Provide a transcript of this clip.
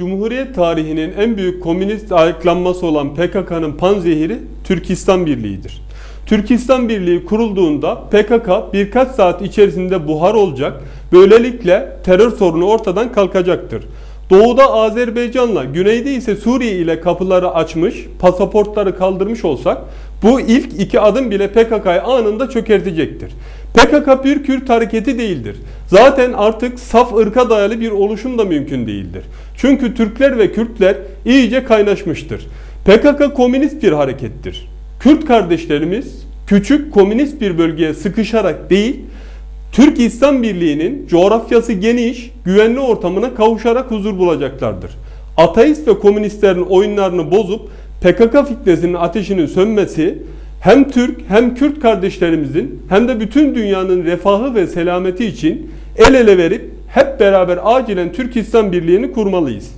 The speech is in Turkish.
Cumhuriyet tarihinin en büyük komünist ayaklanması olan PKK'nın panzehiri Türkistan Birliği'dir. Türkistan Birliği kurulduğunda PKK birkaç saat içerisinde buhar olacak, böylelikle terör sorunu ortadan kalkacaktır. Doğuda Azerbaycan'la, güneyde ise Suriye ile kapıları açmış, pasaportları kaldırmış olsak bu ilk iki adım bile PKK'yı anında çökertecektir. PKK bir Kürt hareketi değildir. Zaten artık saf ırka dayalı bir oluşum da mümkün değildir. Çünkü Türkler ve Kürtler iyice kaynaşmıştır. PKK komünist bir harekettir. Kürt kardeşlerimiz küçük komünist bir bölgeye sıkışarak değil, Türk İslam Birliği'nin coğrafyası geniş, güvenli ortamına kavuşarak huzur bulacaklardır. Ateist ve komünistlerin oyunlarını bozup PKK fitnesinin ateşinin sönmesi hem Türk hem Kürt kardeşlerimizin hem de bütün dünyanın refahı ve selameti için el ele verip hep beraber acilen Türk İslam Birliği'ni kurmalıyız.